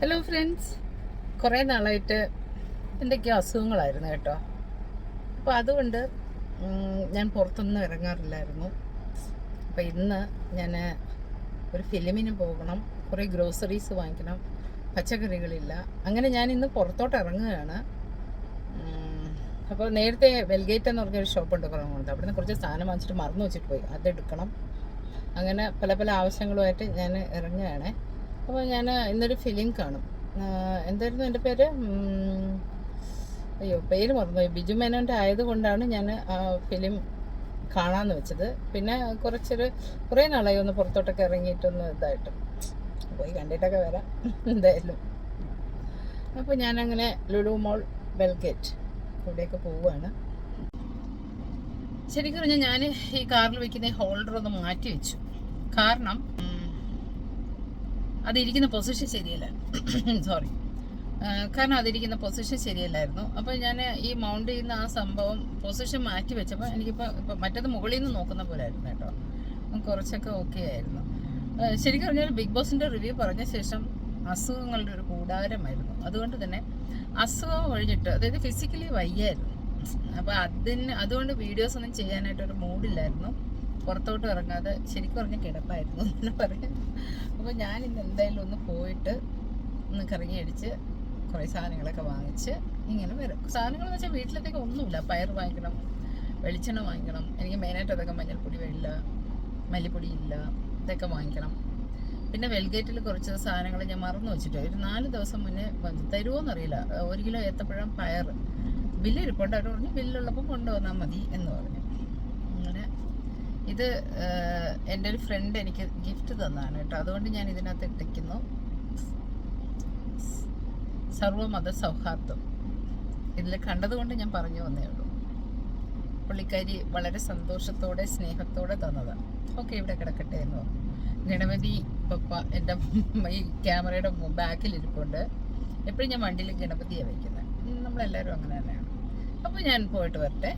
Hello friends കുറേ നാളായിട്ട് എന്തൊക്കെയോ അസുഖങ്ങളായിരുന്നു കേട്ടോ. അപ്പോൾ അതുകൊണ്ട് ഞാൻ പുറത്തൊന്നും ഇറങ്ങാറില്ലായിരുന്നു. അപ്പോൾ ഇന്ന് ഞാൻ ഒരു ഫിലിമിന് പോകണം. കുറേ ഗ്രോസറീസ് വാങ്ങിക്കണം. പച്ചക്കറികളില്ല. അങ്ങനെ ഞാൻ ഇന്ന് പുറത്തോട്ട് ഇറങ്ങുകയാണ്. അപ്പോൾ നേരത്തെ വെൽഗേറ്റ് എന്ന് പറഞ്ഞൊരു ഷോപ്പുണ്ട് കുറവുണ്ട് അവിടെ നിന്ന് കുറച്ച് സാധനം വാങ്ങിച്ചിട്ട് മറന്നു വെച്ചിട്ട് പോയി. അതെടുക്കണം. അങ്ങനെ പല പല ആവശ്യങ്ങളുമായിട്ട് ഞാൻ ഇറങ്ങുകയാണ്. അപ്പോൾ ഞാൻ ഇന്നൊരു ഫിലിം കാണും. എന്തായിരുന്നു എന്റെ പേര്? അയ്യോ പേര് മറന്നുപോയി ബിജു മേനോന്റെ ആയതുകൊണ്ടാണ് ഞാൻ ഫിലിം കാണാമെന്ന് വെച്ചത്. പിന്നെ കുറച്ചൊരു കുറേ നാളായി ഒന്ന് പുറത്തോട്ടൊക്കെ ഇറങ്ങിയിട്ടൊന്ന് ഇതായിട്ട്. പോയി കണ്ടിട്ടൊക്കെ വരാം. എന്തായാലും. അപ്പോൾ ഞാനങ്ങനെ ലുലു മോൾ ബെൽഗേറ്റ് ഇവിടെയൊക്കെ പോവുകയാണ്. ശരിക്കും പറഞ്ഞാൽ ഞാൻ ഈ കാറിൽ വെക്കുന്ന ഹോൾഡർ ഒന്ന് മാറ്റി വെച്ചു. കാരണം അതിരിക്കുന്ന പൊസിഷൻ ശരിയല്ല. സോറി കാരണം അതിരിക്കുന്ന പൊസിഷൻ ശരിയല്ലായിരുന്നു. അപ്പോൾ ഞാൻ ഈ മൗണ്ട് ചെയ്യുന്ന ആ സംഭവം പൊസിഷൻ മാറ്റി വെച്ചപ്പോൾ എനിക്കിപ്പോൾ ഇപ്പോൾ മറ്റത് മുകളിൽ നിന്ന് നോക്കുന്ന പോലെ ആയിരുന്നു കേട്ടോ കുറച്ചൊക്കെ ഓക്കെ ആയിരുന്നു. ശരിക്കും പറഞ്ഞാൽ ബിഗ് ബോസിന്റെ റിവ്യൂ പറഞ്ഞ ശേഷം അസുഖങ്ങളുടെ ഒരു കൂടാരമായിരുന്നു. അതുകൊണ്ട് തന്നെ അസുഖം ഒഴിഞ്ഞിട്ട് അതായത് ഫിസിക്കലി വയ്യായിരുന്നു. അപ്പോൾ അതിന് അതുകൊണ്ട് വീഡിയോസ് ഒന്നും ചെയ്യാനായിട്ടൊരു മൂഡില്ലായിരുന്നു പുറത്തോട്ട് ഇറങ്ങാതെ ശരിക്കും പറഞ്ഞ കിടപ്പായിരുന്നു എന്ന് പറയാം. അപ്പോൾ ഞാൻ ഇന്ന് എന്തായാലും ഒന്ന് പോയിട്ട് ഒന്ന് കറങ്ങി അടിച്ച് കുറേ സാധനങ്ങളൊക്കെ വാങ്ങിച്ച് ഇങ്ങനെ വരും. സാധനങ്ങൾ വെച്ചാൽ വീട്ടിലത്തേക്ക് ഒന്നുമില്ല. പയർ വാങ്ങിക്കണം വെളിച്ചെണ്ണ വാങ്ങിക്കണം എനിക്ക് മെയിനായിട്ട് അതൊക്കെ മഞ്ഞൾപ്പൊടി വെള്ള മല്ലിപ്പൊടി ഇല്ല ഇതൊക്കെ വാങ്ങിക്കണം. പിന്നെ വെൽഗേറ്റിൽ കുറച്ച് സാധനങ്ങൾ ഞാൻ മറന്നു വെച്ചിട്ട് ഒരു നാല് ദിവസം മുന്നേ തരുമോയെന്നറിയില്ല ഒരു കിലോ ഏത്തപ്പഴം പയർ ബില്ല് ഇരിപ്പുണ്ട് അവർ പറഞ്ഞു ബില്ലുള്ളപ്പോൾ കൊണ്ടുവന്നാൽ മതി എന്ന് പറഞ്ഞു. ഇത് എന്റെ ഒരു ഫ്രണ്ട് എനിക്ക് ഗിഫ്റ്റ് തന്നാണ് കേട്ടോ. അതുകൊണ്ട് ഞാൻ ഇതിനകത്ത് ഇട്ടിരിക്കുന്നു. സർവമത സൗഹാർദ്ദം. ഇതിൽ കണ്ടതുകൊണ്ട് ഞാൻ പറഞ്ഞു വന്നേ ഉള്ളൂ. പുള്ളിക്കാരി വളരെ സന്തോഷത്തോടെ സ്നേഹത്തോടെ തന്നതാണ് ഓക്കെ ഇവിടെ കിടക്കട്ടെ എന്ന് പറഞ്ഞു. ഗണപതി പപ്പ എന്റെ ഈ ക്യാമറയുടെ ബാക്കിൽ ഇരിപ്പുണ്ട്. എപ്പോഴും ഞാൻ വണ്ടിയിൽ ഗണപതിയാണ് വയ്ക്കുന്നത് നമ്മളെല്ലാവരും അങ്ങനെ തന്നെയാണ്. അപ്പോൾ ഞാൻ പോയിട്ട് വരട്ടെ.